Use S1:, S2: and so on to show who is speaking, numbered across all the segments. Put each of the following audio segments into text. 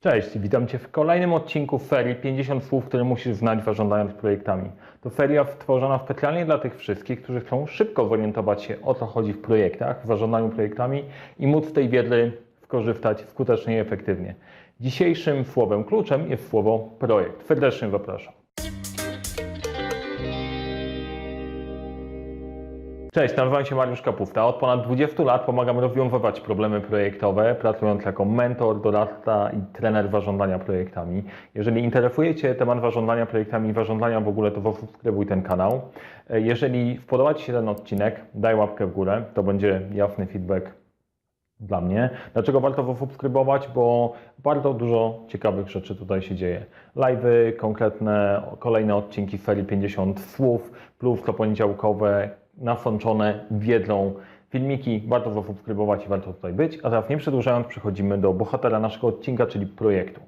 S1: Cześć, witam Cię w kolejnym odcinku ferii 50 słów, które musisz znać zarządzając projektami. To feria stworzona specjalnie dla tych wszystkich, którzy chcą szybko zorientować się o co chodzi w projektach, w zarządzaniu projektami i móc z tej wiedzy skorzystać skutecznie i efektywnie. Dzisiejszym słowem kluczem jest słowo projekt. Serdecznie zapraszam. Cześć, nazywam się Mariusz Kapufta. Od ponad 20 lat pomagam rozwiązywać problemy projektowe, pracując jako mentor, doradca i trener zarządzania projektami. Jeżeli interesuje Cię temat zarządzania projektami i zarządzania w ogóle, to zasubskrybuj ten kanał. Jeżeli podoba Ci się ten odcinek, daj łapkę w górę, to będzie jasny feedback dla mnie. Dlaczego warto zasubskrybować? Bo bardzo dużo ciekawych rzeczy tutaj się dzieje. Live'y, konkretne, kolejne odcinki serii 50 słów, plus to poniedziałkowe, nasączone wiedzą filmiki. Warto zasubskrybować i warto tutaj być. A teraz nie przedłużając, przechodzimy do bohatera naszego odcinka, czyli projektu.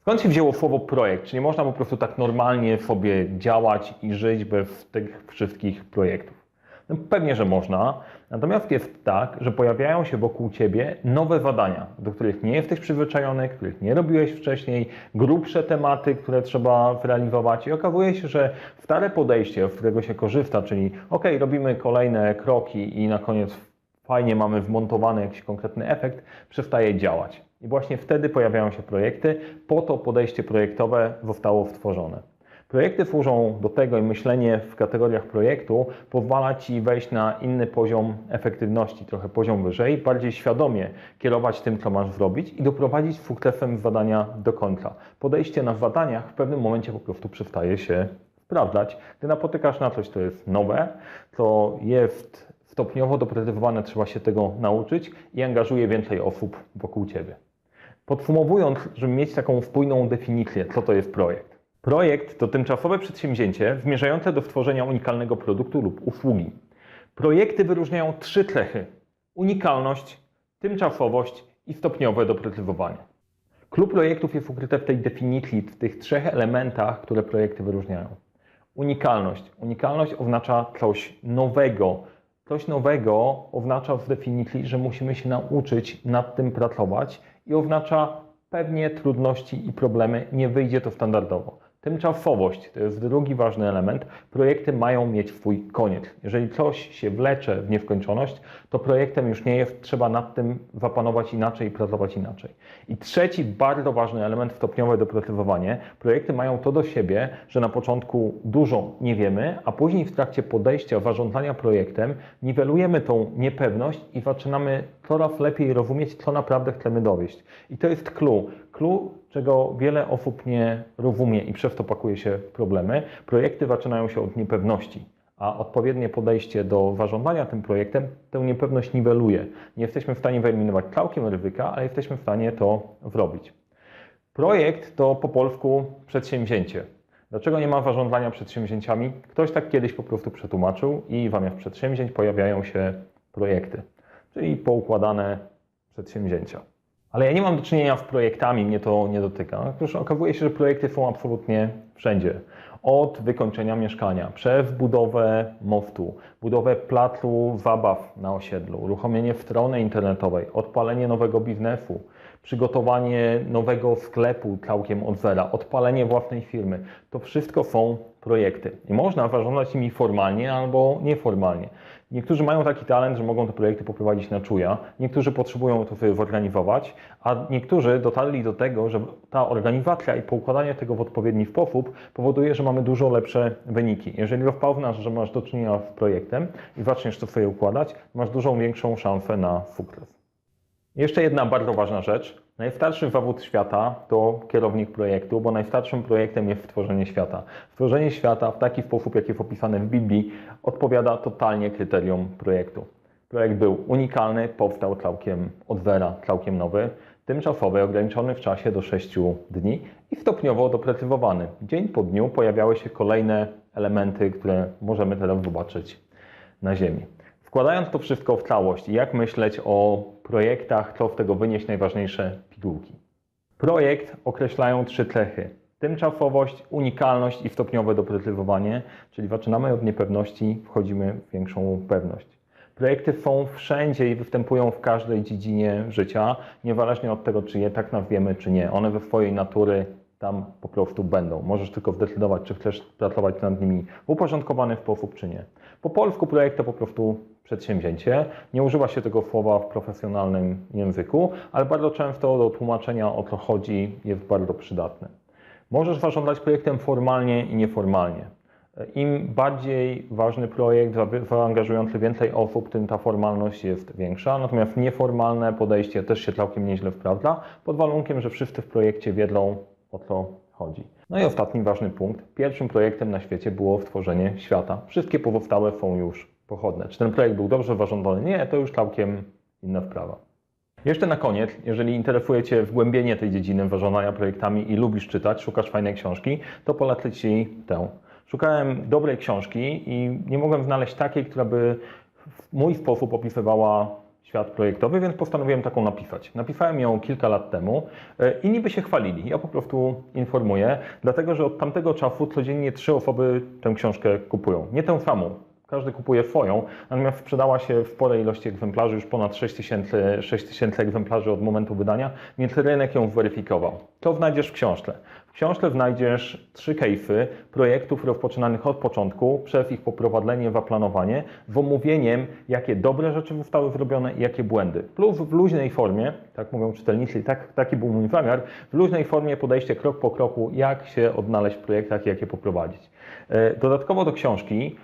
S1: Skąd się wzięło słowo projekt? Czy nie można po prostu tak normalnie sobie działać i żyć bez tych wszystkich projektów? No pewnie, że można. Natomiast jest tak, że pojawiają się wokół Ciebie nowe zadania, do których nie jesteś przyzwyczajony, których nie robiłeś wcześniej, grubsze tematy, które trzeba zrealizować i okazuje się, że stare podejście, z którego się korzysta, czyli ok, robimy kolejne kroki i na koniec fajnie mamy wmontowany jakiś konkretny efekt, przestaje działać. I właśnie wtedy pojawiają się projekty, po to podejście projektowe zostało stworzone. Projekty służą do tego i myślenie w kategoriach projektu pozwala Ci wejść na inny poziom efektywności, trochę poziom wyżej, bardziej świadomie kierować tym, co masz zrobić i doprowadzić sukcesem zadania do końca. Podejście na zadaniach w pewnym momencie po prostu przestaje się sprawdzać. Gdy napotykasz na coś, co jest nowe, co jest stopniowo doprecyzowane, trzeba się tego nauczyć i angażuje więcej osób wokół Ciebie. Podsumowując, żeby mieć taką spójną definicję, co to jest projekt. Projekt to tymczasowe przedsięwzięcie zmierzające do stworzenia unikalnego produktu lub usługi. Projekty wyróżniają trzy cechy: unikalność, tymczasowość i stopniowe doprecyzowanie. Klub projektów jest ukryte w tej definicji, w tych trzech elementach, które projekty wyróżniają. Unikalność. Unikalność oznacza coś nowego. Coś nowego oznacza w definicji, że musimy się nauczyć nad tym pracować i oznacza pewnie trudności i problemy. Nie wyjdzie to standardowo. Tymczasowość to jest drugi ważny element. Projekty mają mieć swój koniec. Jeżeli coś się wlecze w nieskończoność, to projektem już nie jest, trzeba nad tym zapanować inaczej i pracować inaczej. I trzeci bardzo ważny element, stopniowe doprecyzowanie. Projekty mają to do siebie, że na początku dużo nie wiemy, a później w trakcie podejścia, zarządzania projektem niwelujemy tą niepewność i zaczynamy coraz lepiej rozumieć, co naprawdę chcemy dowieść. I to jest clue. Clue, czego wiele osób nie rozumie i przez to pakuje się problemy. Projekty zaczynają się od niepewności, a odpowiednie podejście do zarządzania tym projektem tę niepewność niweluje. Nie jesteśmy w stanie wyeliminować całkiem ryzyka, ale jesteśmy w stanie to zrobić. Projekt to po polsku przedsięwzięcie. Dlaczego nie ma zarządzania przedsięwzięciami? Ktoś tak kiedyś po prostu przetłumaczył i zamiast przedsięwzięć pojawiają się projekty, czyli poukładane przedsięwzięcia. Ale ja nie mam do czynienia z projektami, mnie to nie dotyka. Otóż okazuje się, że projekty są absolutnie wszędzie. Od wykończenia mieszkania, przez budowę mostu, budowę placu zabaw na osiedlu, uruchomienie strony internetowej, odpalenie nowego biznesu, przygotowanie nowego sklepu całkiem od zera, odpalenie własnej firmy. To wszystko są projekty. I można zarządzać nimi formalnie albo nieformalnie. Niektórzy mają taki talent, że mogą te projekty poprowadzić na czuja, niektórzy potrzebują to sobie zorganizować, a niektórzy dotarli do tego, że ta organizacja i poukładanie tego w odpowiedni sposób powoduje, że mamy dużo lepsze wyniki. Jeżeli rozpoznasz, że masz do czynienia z projektem i zaczniesz to sobie układać, masz dużą większą szansę na sukces. Jeszcze jedna bardzo ważna rzecz. Najstarszy zawód świata to kierownik projektu, bo najstarszym projektem jest stworzenie świata. Stworzenie świata w taki sposób, jaki jest opisane w Biblii, odpowiada totalnie kryterium projektu. Projekt był unikalny, powstał całkiem od zera, całkiem nowy, tymczasowy, ograniczony w czasie do 6 dni i stopniowo doprecyzowany. Dzień po dniu pojawiały się kolejne elementy, które możemy teraz zobaczyć na Ziemi. Wkładając to wszystko w całość, jak myśleć o projektach, co z tego wynieść najważniejsze pigułki. Projekt określają trzy cechy. Tymczasowość, unikalność i stopniowe doprecyzowanie, czyli zaczynamy od niepewności, wchodzimy w większą pewność. Projekty są wszędzie i występują w każdej dziedzinie życia, niezależnie od tego, czy je tak nazwiemy, czy nie. One we swojej natury tam po prostu będą. Możesz tylko zdecydować, czy chcesz pracować nad nimi w uporządkowany sposób, czy nie. Po polsku projekt to po prostu przedsięwzięcie. Nie używa się tego słowa w profesjonalnym języku, ale bardzo często do tłumaczenia o co chodzi jest bardzo przydatne. Możesz zarządzać projektem formalnie i nieformalnie. Im bardziej ważny projekt, za- zaangażujący więcej osób, tym ta formalność jest większa. Natomiast nieformalne podejście też się całkiem nieźle sprawdza, pod warunkiem, że wszyscy w projekcie wiedzą o co chodzi. No i ostatni ważny punkt. Pierwszym projektem na świecie było stworzenie świata. Wszystkie pozostałe są już pochodne. Czy ten projekt był dobrze zarządzany? Nie, to już całkiem inna sprawa. Jeszcze na koniec, jeżeli interesuje Cię wgłębienie tej dziedziny zarządzania projektami i lubisz czytać, szukasz fajnej książki, to polecę Ci tę. Szukałem dobrej książki i nie mogłem znaleźć takiej, która by w mój sposób opisywała świat projektowy, więc postanowiłem taką napisać. Napisałem ją kilka lat temu e, i niby się chwalili. Ja po prostu informuję, dlatego że od tamtego czasu codziennie trzy osoby tę książkę kupują. Nie tę samą, każdy kupuje swoją, natomiast sprzedała się w sporej ilości egzemplarzy, już ponad 6 tysięcy 6 tysięcy egzemplarzy od momentu wydania, więc rynek ją zweryfikował. To znajdziesz w książce. W książce znajdziesz trzy case'y projektów rozpoczynanych od początku, przez ich poprowadzenie, zaplanowanie, z omówieniem, jakie dobre rzeczy zostały zrobione i jakie błędy. Plus w luźnej formie, tak mówią czytelnicy, tak, taki był mój zamiar, w luźnej formie podejście krok po kroku, jak się odnaleźć w projektach i jak je poprowadzić. E, Dodatkowo do książki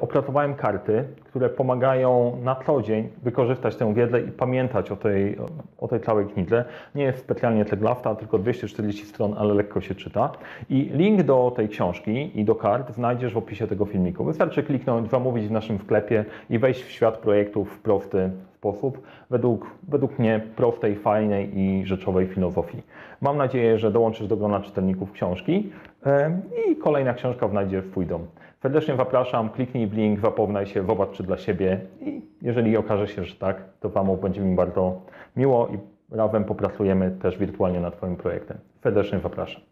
S1: opracowałem karty, które pomagają na co dzień wykorzystać tę wiedzę i pamiętać o tej, o tej całej knidze. Nie jest specjalnie ceglawta, tylko 240 stron, ale lekko się czyta. I link do tej książki i do kart znajdziesz w opisie tego filmiku. Wystarczy kliknąć, zamówić w naszym sklepie i wejść w świat projektów w prosty sposób, według, według mnie prostej, fajnej i rzeczowej filozofii. Mam nadzieję, że dołączysz do grona czytelników książki i kolejna książka znajdzie Twój dom. Serdecznie zapraszam, kliknij w link, zapoznaj się, zobacz czy dla siebie i jeżeli okaże się, że tak, to Wam będzie mi bardzo miło i razem popracujemy też wirtualnie nad Twoim projektem. Serdecznie zapraszam.